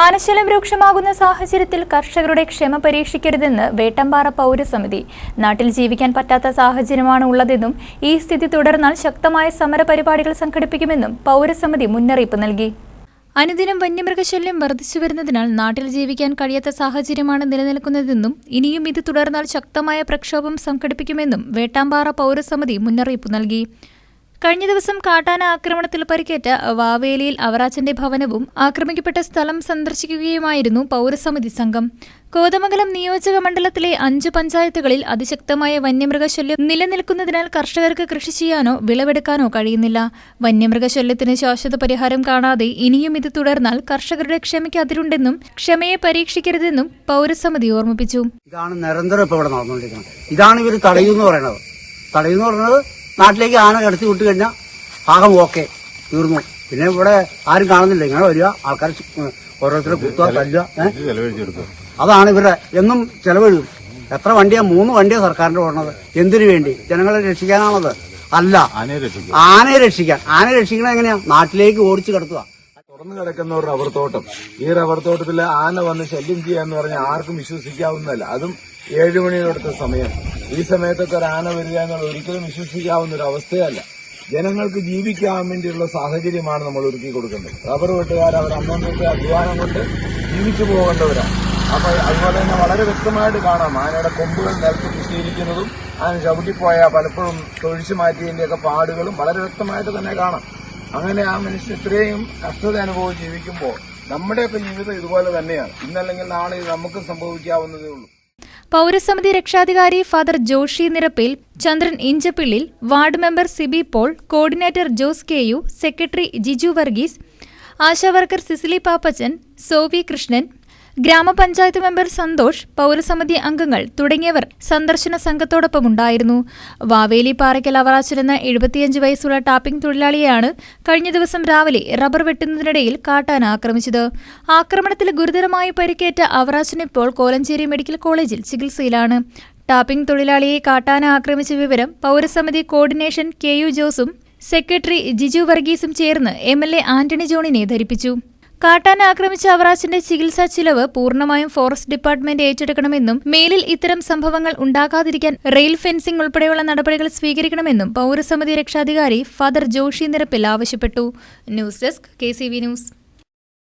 ആനശല്യം രൂക്ഷമാകുന്ന സാഹചര്യത്തിൽ കർഷകരുടെ ക്ഷമ പരീക്ഷിക്കരുതെന്ന് വേട്ടമ്പാറ പൗരസമിതി. നാട്ടിൽ ജീവിക്കാൻ പറ്റാത്ത സാഹചര്യമാണ് ഉള്ളതെന്നും ഈ സ്ഥിതി തുടർന്നാൽ ശക്തമായ സമരപരിപാടികൾ സംഘടിപ്പിക്കുമെന്നും പൗരസമിതി മുന്നറിയിപ്പ് നൽകി. അനുദിനം വന്യമൃഗശല്യം വർദ്ധിച്ചു വരുന്നതിനാൽ നാട്ടിൽ ജീവിക്കാൻ കഴിയാത്ത സാഹചര്യമാണ് നിലനിൽക്കുന്നതെന്നും ഇനിയും ഇത് തുടർന്നാൽ ശക്തമായ പ്രക്ഷോഭം സംഘടിപ്പിക്കുമെന്നും വേട്ടാമ്പാറ പൗരസമിതി മുന്നറിയിപ്പ് നൽകി. കഴിഞ്ഞ ദിവസം കാട്ടാന ആക്രമണത്തിൽ പരിക്കേറ്റ വാവേലിയിൽ അവറാച്ചന്റെ ഭവനവും ആക്രമിക്കപ്പെട്ട സ്ഥലം സന്ദർശിക്കുകയുമായിരുന്നു പൗരസമിതി സംഘം. കോതമംഗലം നിയോജക മണ്ഡലത്തിലെ അഞ്ചു പഞ്ചായത്തുകളിൽ അതിശക്തമായ വന്യമൃഗശല്യം നിലനിൽക്കുന്നതിനാൽ കർഷകർക്ക് കൃഷി ചെയ്യാനോ വിളവെടുക്കാനോ കഴിയുന്നില്ല. വന്യമൃഗശല്യത്തിന് ശാശ്വത പരിഹാരം കാണാതെ ഇനിയും ഇത് തുടർന്നാൽ കർഷകരുടെ ക്ഷമയ്ക്ക് അതിരുണ്ടെന്നും ക്ഷമയെ പരീക്ഷിക്കരുതെന്നും പൗരസമിതി ഓർമ്മിപ്പിച്ചു. ഇതാണ് നിരന്തരം ഇപ്പോൾ നടന്നുകൊണ്ടിരിക്കുന്നത്. ഇതാണ് ഇവർ തടയുമെന്ന് പറയുന്നത്. തടയുമെന്ന് പറയുന്നത് നാട്ടിലേക്ക് ആന കടത്തി വിട്ട് കഴിഞ്ഞാൽ ഭാഗം ഓക്കെ തീർന്നു. പിന്നെ ഇവിടെ ആരും കാണുന്നില്ല. ഇങ്ങനെ വരിക ആൾക്കാർ ഓരോരുത്തരെ കുത്തുക തല്ലുക? അതാണ് ഇവരുടെ എന്നും ചെലവഴിക്കും. എത്ര വണ്ടിയാ മൂന്ന് വണ്ടിയാ സർക്കാരിന്റെ ഓടുന്നത്. എന്തിനു വേണ്ടി? ജനങ്ങളെ രക്ഷിക്കാനാണത്. അല്ല ആനയെ രക്ഷിക്കാൻ. ആനയെ രക്ഷിക്കണ എങ്ങനെയാ? നാട്ടിലേക്ക് ഓടിച്ചു കിടത്തുക. തുറന്നു കിടക്കുന്ന ഒരു റബ്ബർ തോട്ടം. ഈ റബ്ബർ തോട്ടത്തിൽ ആന വന്ന് ശല്യം ചെയ്യാന്ന് പറഞ്ഞാൽ ആർക്കും വിശ്വസിക്കാവുന്നതല്ല. അതും ഏഴു മണിയോടത്ത സമയം. ഈ സമയത്തൊക്കെ ഒരു ആന വരിക എന്നുള്ള ഒരിക്കലും വിശ്വസിക്കാവുന്ന ഒരു അവസ്ഥയല്ല. ജനങ്ങൾക്ക് ജീവിക്കാൻ വേണ്ടിയുള്ള സാഹചര്യമാണ് നമ്മൾ ഒരുക്കി കൊടുക്കുന്നത്. റബ്ബർ വെട്ടുകാർ അവർ അന്നന്നത്തെ അധ്വാനം കൊണ്ട് ജീവിച്ചു പോകേണ്ടവരാണ്. അപ്പൊ അതുപോലെ തന്നെ വളരെ വ്യക്തമായിട്ട് കാണാം. ആനയുടെ കൊമ്പുകൾ നിലത്ത് കുത്തിയിരിക്കുന്നതും ആന ചവിട്ടിപ്പോയ പലപ്പോഴും തൊഴിച്ചു മാറ്റിയതിന്റെയൊക്കെ പാടുകളും വളരെ വ്യക്തമായിട്ട് തന്നെ കാണാം. അങ്ങനെ ആ മനുഷ്യൻ ഇത്രയും കഷ്ടത അനുഭവിച്ച് ജീവിക്കുമ്പോൾ നമ്മുടെയൊക്കെ ജീവിതം ഇതുപോലെ തന്നെയാണ്. ഇന്നല്ലെങ്കിൽ നാളെ നമുക്ക് സംഭവിക്കാവുന്നതേ ഉള്ളൂ. പൗരസമിതി രക്ഷാധികാരി father Joshy Nirappil Chandran Inchappillil ward member Siby Paul coordinator Jose K U secretary Jiju Varghese Asha worker Cicily Pappachan Sovi Krishnan gramapanchayat member Santhosh പൗരസമിതി അംഗങ്ങൾ തുടങ്ങിയവർ സന്ദർശന സംഘത്തോടൊപ്പം ഉണ്ടായിരുന്നു വാവേലി പാറയ്ക്കൽ അവറാച്ചിരുന്ന എഴുപത്തിയഞ്ച് വയസ്സുള്ള ടാപ്പിംഗ് തൊഴിലാളിയെയാണ് കഴിഞ്ഞ ദിവസം രാവിലെ റബ്ബർ വെട്ടുന്നതിനിടയിൽ കാട്ടാൻ ആക്രമിച്ചത്. ആക്രമണത്തിൽ ഗുരുതരമായി പരിക്കേറ്റ അവറാച്ചൻ ഇപ്പോൾ കോലഞ്ചേരി മെഡിക്കൽ കോളേജിൽ ചികിത്സയിലാണ്. ടാപ്പിംഗ് തൊഴിലാളിയെ കാട്ടാന ആക്രമിച്ച വിവരം പൗരസമിതി കോർഡിനേഷൻ കെ യു ജോസും സെക്രട്ടറി ജിജു വർഗീസും ചേർന്ന് എം എൽ എ ആന്റണി ജോണിനെ ധരിപ്പിച്ചു. കാട്ടാന ആക്രമിച്ച അവറാച്ചിന്റെ ചികിത്സാ ചിലവ് പൂർണമായും ഫോറസ്റ്റ് ഡിപ്പാർട്ട്മെന്റ് ഏറ്റെടുക്കണമെന്നും മേലിൽ ഇത്തരം സംഭവങ്ങൾ ഉണ്ടാകാതിരിക്കാൻ റെയിൽ ഫെൻസിംഗ് ഉൾപ്പെടെയുള്ള നടപടികൾ സ്വീകരിക്കണമെന്നും പൌരസമിതി രക്ഷാധികാരി ഫാദർ ജോഷി നിരപ്പിൽ ആവശ്യപ്പെട്ടു. News desk K news.